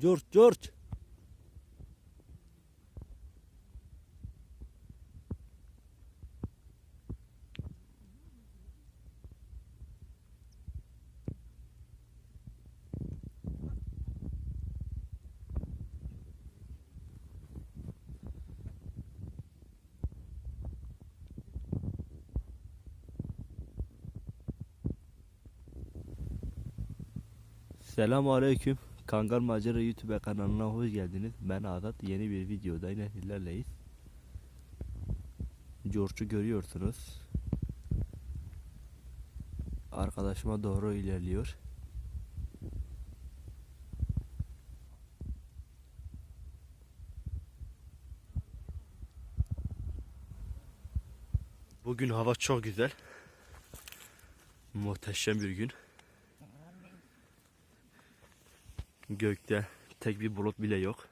George, George. Selamun Aleyküm. Kangal Macera YouTube kanalına hoş geldiniz. Ben Azat. Yeni bir videoda yine sizlerleyiz. George'u görüyorsunuz. Arkadaşıma doğru ilerliyor. Bugün hava çok güzel. Muhteşem bir gün. Gökte tek bir bulut bile yok.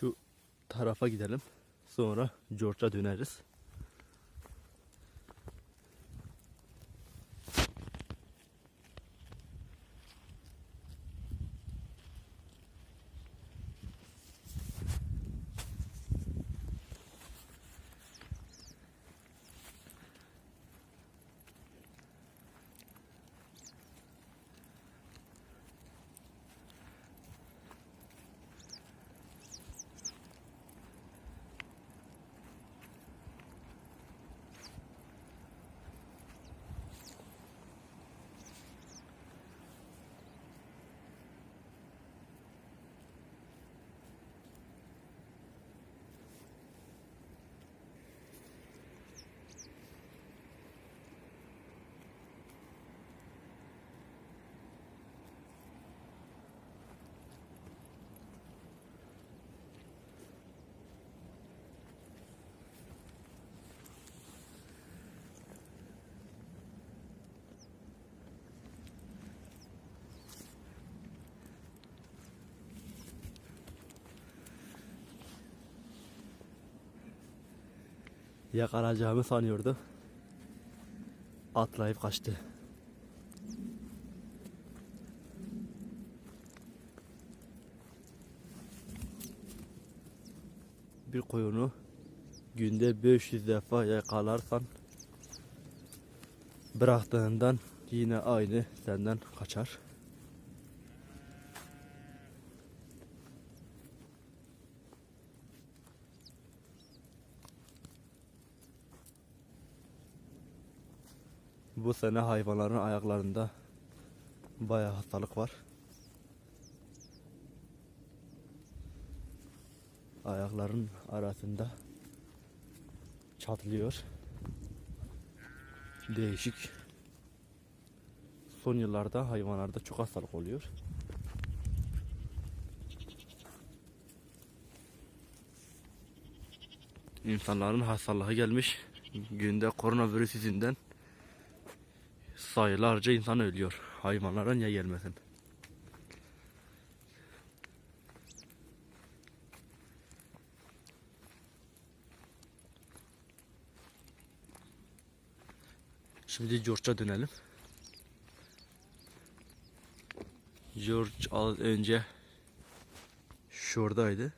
Şu tarafa gidelim. Sonra George'a döneriz. Yakalayacağımı sanıyordu. Atlayıp kaçtı. Bir koyunu günde 500 defa yakalarsan bıraktığından yine aynı senden kaçar. Bu sene hayvanların ayaklarında bayağı hastalık var. Ayakların arasında çatlıyor. Değişik. Son yıllarda hayvanlarda çok hastalık oluyor. İnsanların hastalığı gelmiş. Günde koronavirüs yüzünden sayılarca insan ölüyor. Hayvanlara niye gelmesin? Şimdi George'a dönelim. George az önce şuradaydı.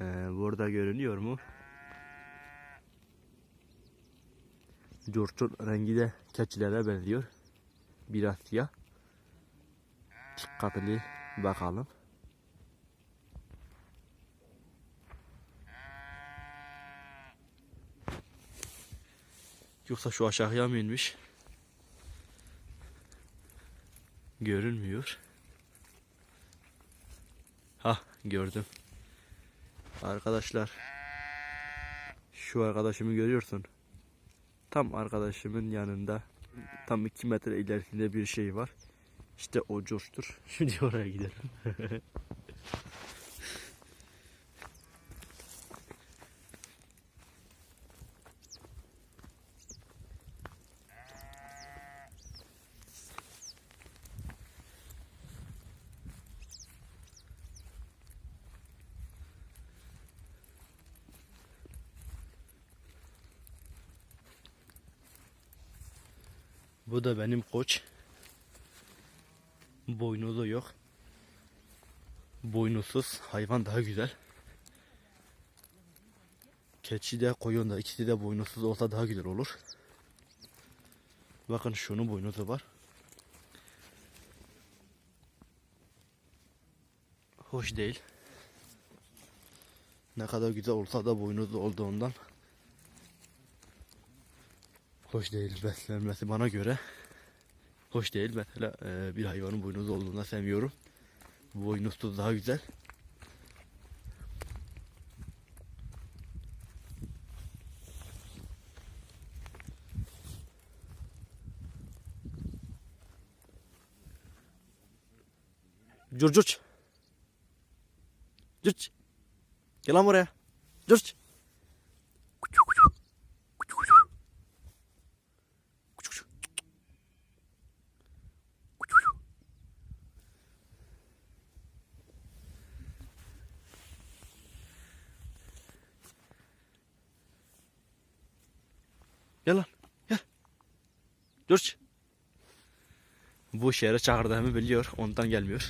Ee, burada görünüyor mu? George'un rengi de keçilere benziyor. Biraz siyah. Dikkatli bakalım. Yoksa şu aşağıya mı inmiş? Görünmüyor. Ha gördüm. Arkadaşlar. Şu arkadaşımı görüyorsun. Tam arkadaşımın yanında tam 2 metre ilerisinde bir şey var. İşte o coştur. Şimdi oraya gidelim. Bu da benim koç. Boynuzu yok. Boynuzsuz hayvan daha güzel. Keçi de koyun da ikisi de boynuzsuz olsa daha güzel olur. Bakın şunun boynuzu var. Hoş değil. Ne kadar güzel olsa da boynuzlu olduğundan hoş değil beslenmesi bana göre hoş değil. Mesela e, bir hayvanın boynuzlu olduğunda sevmiyorum. Boynuzsuz daha güzel. Curcuç. Curç. Gel lan buraya. Curç. Gel lan. Gel. George. Bu şehre çağırdığımı biliyor. Ondan gelmiyor.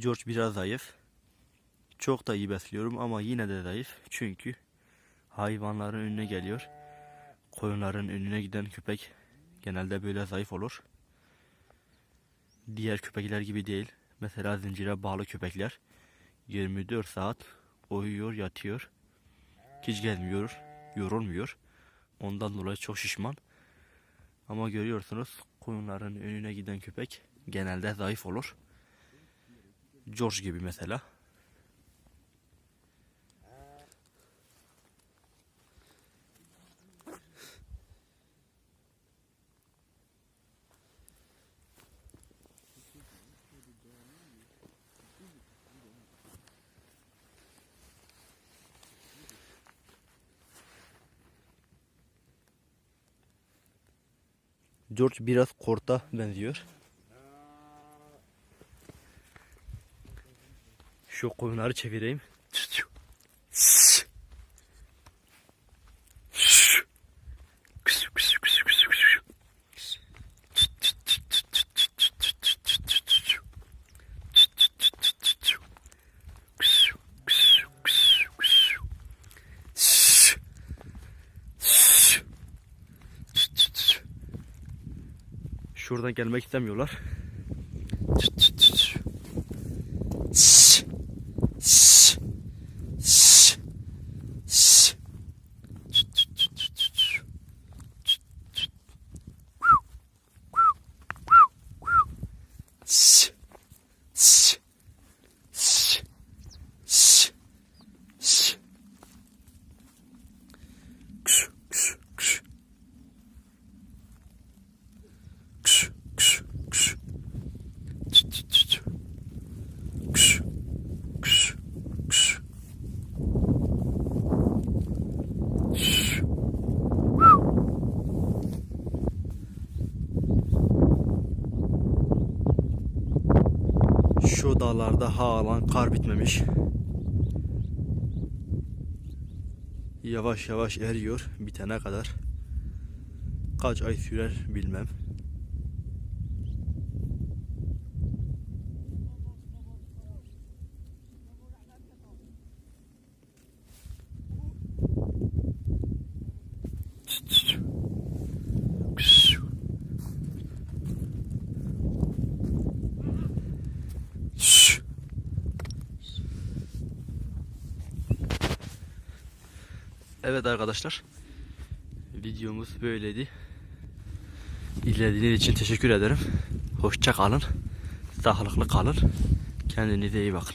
George biraz zayıf. Çok da iyi besliyorum ama yine de zayıf. Çünkü hayvanların önüne geliyor. Koyunların önüne giden köpek genelde böyle zayıf olur. Diğer köpekler gibi değil. Mesela zincire bağlı köpekler 24 saat uyuyor, yatıyor. Hiç gelmiyor, yorulmuyor. Ondan dolayı çok şişman. Ama görüyorsunuz koyunların önüne giden köpek genelde zayıf olur. George gibi mesela. George biraz korta benziyor. Şu koyunları çevireyim. Şuradan gelmek istemiyorlar. Şu dağlarda halen kar bitmemiş. Yavaş yavaş eriyor bitene kadar. Kaç ay sürer bilmem. Evet arkadaşlar. Videomuz böyleydi. İzlediğiniz için teşekkür ederim. Hoşça kalın. Sağlıklı kalın. Kendinize iyi bakın.